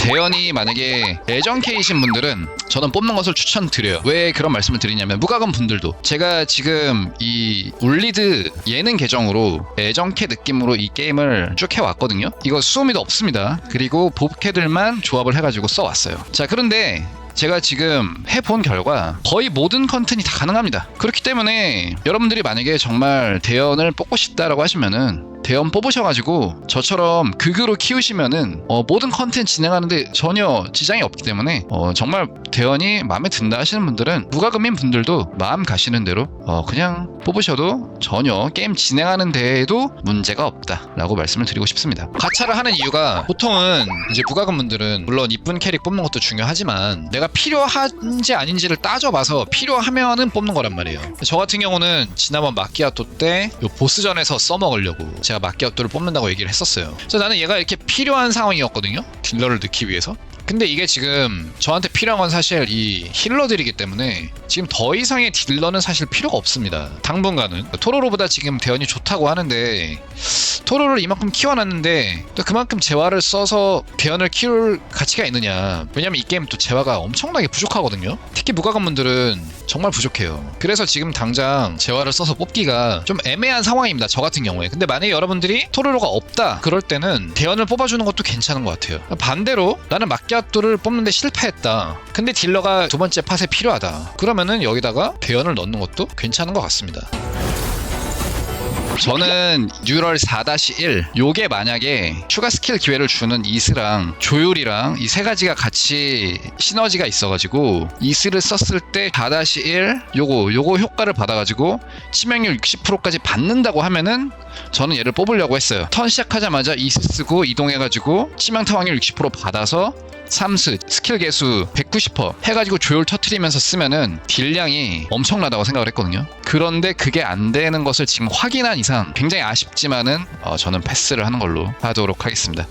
대연이 만약에 애정 K이신 분들은 저는 뽑는 것을 추천드려요. 왜 그런 말씀을 드리냐면 무과금 분들도 제가 지금 이 울리드 예능 계정으로 애정 K 느낌으로 이 게임을 쭉 해왔거든요. 이거 수미도 없습니다. 그리고 봅캐들만 조합을 해가지고 써왔어요. 자 그런데 제가 지금 해본 결과 거의 모든 컨텐츠 다 가능합니다. 그렇기 때문에 여러분들이 만약에 정말 대연을 뽑고 싶다라고 하시면은 대연 뽑으셔가지고 저처럼 극으로 키우시면은 어, 모든 컨텐츠 진행하는데 전혀 지장이 없기 때문에 어, 정말 대연이 마음에 든다 하시는 분들은 무과금인 분들도 마음 가시는 대로 어, 그냥 뽑으셔도 전혀 게임 진행하는 데에도 문제가 없다라고 말씀을 드리고 싶습니다. 가차를 하는 이유가 보통은 이제 무과금 분들은 물론 이쁜 캐릭 뽑는 것도 중요하지만 내가 필요한지 아닌지를 따져봐서 필요하면은 뽑는 거란 말이에요. 저 같은 경우는 지난번 마키아토 때 요 보스전에서 써먹으려고 제가 마키아토를 뽑는다고 얘기를 했었어요. 그래서 나는 얘가 이렇게 필요한 상황이었거든요. 딜러를 넣기 위해서. 근데 이게 지금 저한테 필요한 건 사실 이 힐러들이기 때문에 지금 더 이상의 딜러는 사실 필요가 없습니다. 당분간은. 토로로보다 지금 대원이 좋다고 하는데 토로를 이만큼 키워놨는데 또 그만큼 재화를 써서 대원을 키울 가치가 있느냐. 왜냐면 이 게임 또 재화가 엄청나게 부족하거든요. 특히 무과관분들은 정말 부족해요. 그래서 지금 당장 재화를 써서 뽑기가 좀 애매한 상황입니다. 저 같은 경우에. 근데 만약에 여러분들이 토로로가 없다 그럴 때는 대원을 뽑아주는 것도 괜찮은 것 같아요. 반대로 나는 마 키아토를 뽑는데 실패했다. 근데 딜러가 두 번째 팟에 필요하다. 그러면은 여기다가 대원을 넣는 것도 괜찮은 것 같습니다. 저는 뉴럴 4-1 요게 만약에 추가 스킬 기회를 주는 이스랑 조율이랑 이 세 가지가 같이 시너지가 있어가지고 이스를 썼을 때 4-1 요거 요거 효과를 받아가지고 치명률 60%까지 받는다고 하면은 저는 얘를 뽑으려고 했어요. 턴 시작하자마자 이스 쓰고 이동해가지고 치명 타 확률 60% 받아서 삼스 스킬 개수 190% 해가지고 조율 터트리면서 쓰면은 딜량이 엄청나다고 생각을 했거든요. 그런데 그게 안 되는 것을 지금 확인한 이상 굉장히 아쉽지만은 어, 저는 패스를 하는 걸로 하도록 하겠습니다.